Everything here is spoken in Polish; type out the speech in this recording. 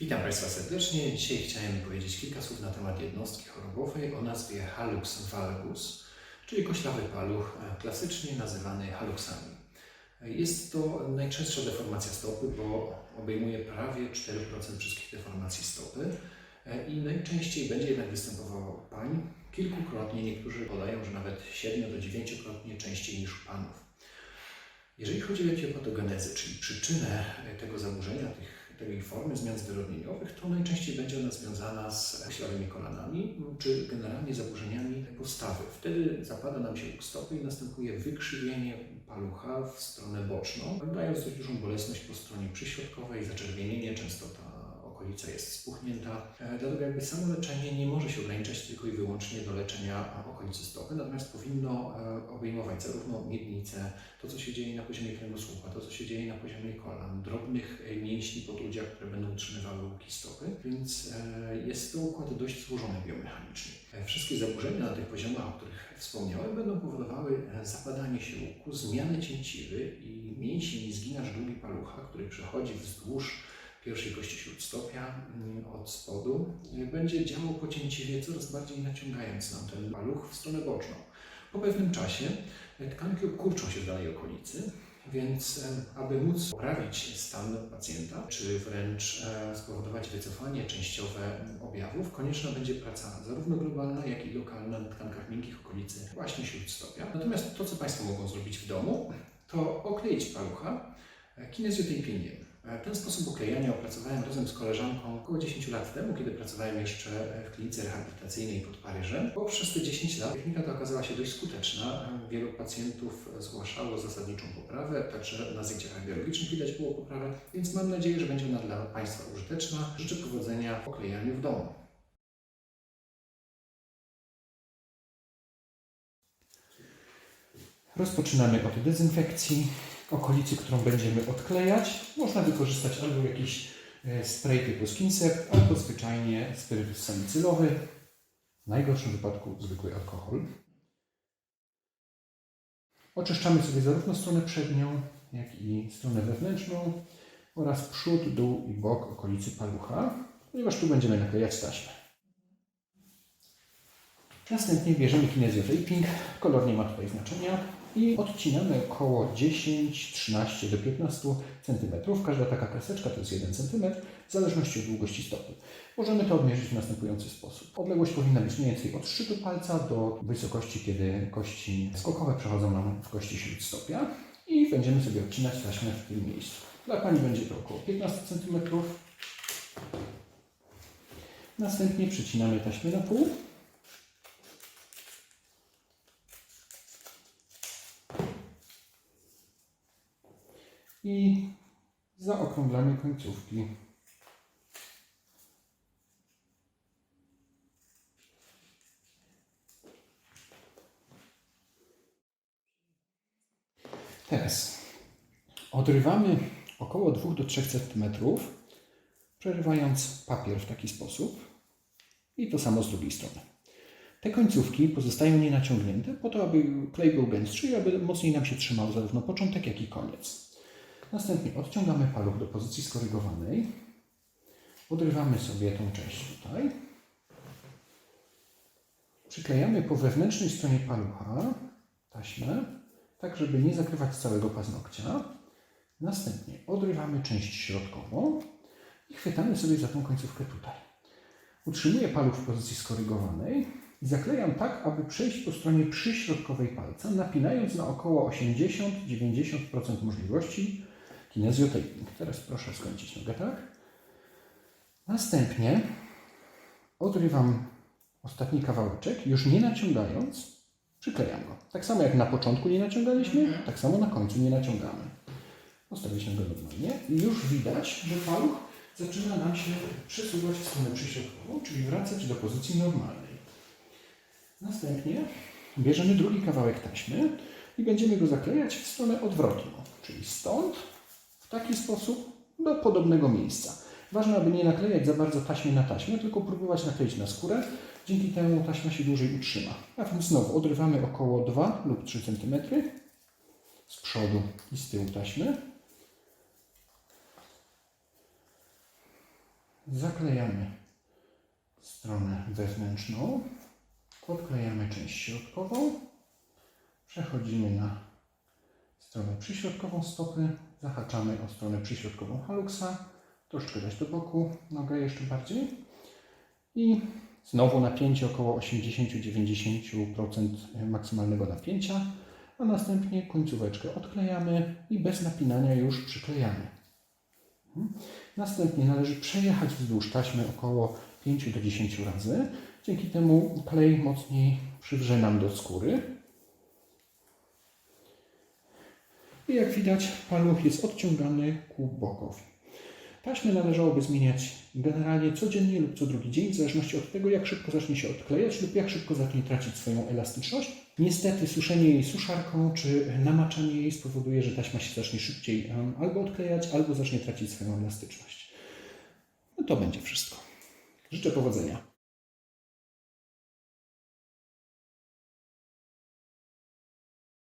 Witam Państwa serdecznie. Dzisiaj chciałem powiedzieć kilka słów na temat jednostki chorobowej o nazwie Hallux valgus, czyli koślawy paluch, e, klasycznie nazywany haluksami. Jest to najczęstsza deformacja stopy, bo obejmuje prawie 4% wszystkich deformacji stopy e, i najczęściej będzie jednak występowało u pań. Kilkukrotnie, niektórzy podają, że nawet 7 do 9-krotnie częściej niż u panów. Jeżeli chodzi o etiopatogenezę, czyli przyczynę e, tego zaburzenia, tych, tej formy zmian zwyrodnieniowych, to najczęściej będzie ona związana z ślawymi kolanami, czy generalnie zaburzeniami postawy. Wtedy zapada nam się łuk stopy i następuje wykrzywienie palucha w stronę boczną, dając dość dużą bolesność po stronie przyśrodkowej, zaczerwienienie, często ta okolica jest spuchnięta. E, Dlatego jakby samo leczenie nie może się ograniczać tylko i wyłącznie do leczenia okolicy stopy, natomiast powinno e, obejmować zarówno miednicę, to co się dzieje na poziomie kręgosłupa, to co się dzieje na poziomie kolan, drobnych e, mięśni podudzia, które będą utrzymywały łuki stopy, więc jest to układ dość złożony biomechanicznie. Wszystkie zaburzenia na tych poziomach, o których wspomniałem, będą powodowały zapadanie się łuku, zmianę cięciwy i mięsień i zginasz długi palucha, który przechodzi wzdłuż pierwszej kości śródstopia mm, od spodu, y, będzie działał po cięciwie, coraz bardziej naciągając nam ten paluch w stronę boczną. Po pewnym czasie y, tkanki obkurczą się w danej okolicy, więc y, aby móc poprawić stan pacjenta, czy wręcz e, spowodować wycofanie częściowe objawów, konieczna będzie praca zarówno globalna, jak i lokalna na tkankach miękkich okolicy właśnie śródstopia. Natomiast to, co Państwo mogą zrobić w domu, to okleić palucha e, kinezjotejpingiem. E, Ten sposób oklejania opracowałem razem z koleżanką około 10 lat temu, kiedy pracowałem jeszcze w klinice rehabilitacyjnej pod Paryżem. Poprzez te 10 lat technika ta okazała się dość skuteczna. E, Wielu pacjentów zgłaszało zasadniczą poprawę, także na zdjęciach biologicznych widać było poprawę, więc mam nadzieję, że będzie ona dla Państwa użyteczna. Życzę powodzenia w oklejaniu w domu. Rozpoczynamy od dezynfekcji okolicy, którą będziemy odklejać. Można wykorzystać albo jakiś e, spray typu Skincept, albo zwyczajnie spirytus salicylowy. W najgorszym wypadku zwykły alkohol. Oczyszczamy sobie zarówno stronę przednią, jak i stronę wewnętrzną oraz przód, dół i bok okolicy palucha, ponieważ tu będziemy naklejać taśmę. Następnie bierzemy kinezjotaping, kolor nie ma tutaj znaczenia i odcinamy około 10, 13 do 15 cm. Każda taka kreseczka to jest 1 cm, w zależności od długości stopy. Możemy to odmierzyć w następujący sposób. Odległość powinna być mniej więcej od szczytu palca do wysokości, kiedy kości skokowe przechodzą nam w kości śródstopia i będziemy sobie odcinać taśmę w tym miejscu. Dla Pani będzie to około 15 cm. Następnie przycinamy taśmę na pół. i zaokrąglamy końcówki. Teraz odrywamy około 2 do 3 cm, przerywając papier w taki sposób i to samo z drugiej strony. Te końcówki pozostają nienaciągnięte po to, aby klej był gęstszy i aby mocniej nam się trzymał zarówno początek, jak i koniec. Następnie odciągamy paluch do pozycji skorygowanej. Odrywamy sobie tą część tutaj. Przyklejamy po wewnętrznej stronie palucha taśmę, tak żeby nie zakrywać całego paznokcia. Następnie odrywamy część środkową i chwytamy sobie za tą końcówkę tutaj. Utrzymuję paluch w pozycji skorygowanej i zaklejam tak, aby przejść po stronie przyśrodkowej palca, napinając na około 80-90% możliwości kinezjotaping. Teraz proszę skończyć nogę, tak? Następnie odrywam ostatni kawałeczek, już nie naciągając, przyklejam go. Tak samo jak na początku nie naciągaliśmy, tak samo na końcu nie naciągamy. Postawiliśmy go normalnie i już widać, że paluch zaczyna nam się przesuwać w stronę przyśrodkową, czyli wracać do pozycji normalnej. Następnie bierzemy drugi kawałek taśmy i będziemy go zaklejać w stronę odwrotną, czyli stąd taki sposób do podobnego miejsca. Ważne, aby nie naklejać za bardzo taśmy na taśmę, tylko próbować nakleić na skórę. Dzięki temu taśma się dłużej utrzyma. A więc znowu odrywamy około 2 lub 3 cm z przodu i z tyłu taśmy. zaklejamy stronę wewnętrzną, odklejamy część środkową, przechodzimy na stronę przyśrodkową stopy, zahaczamy o stronę przyśrodkową haluxa, troszeczkę dać do boku, nogę jeszcze bardziej i znowu napięcie około 80-90% maksymalnego napięcia, a następnie końcóweczkę odklejamy i bez napinania już przyklejamy. Mhm. Następnie należy przejechać wzdłuż taśmy około 5 do 10 razy. Dzięki temu klej mocniej przywrze nam do skóry. I jak widać, paluch jest odciągany ku bokowi. Taśmy należałoby zmieniać generalnie codziennie lub co drugi dzień, w zależności od tego, jak szybko zacznie się odklejać lub jak szybko zacznie tracić swoją elastyczność. Niestety suszenie jej suszarką czy namaczanie jej spowoduje, że taśma się zacznie szybciej albo odklejać, albo zacznie tracić swoją elastyczność. No to będzie wszystko. Życzę powodzenia.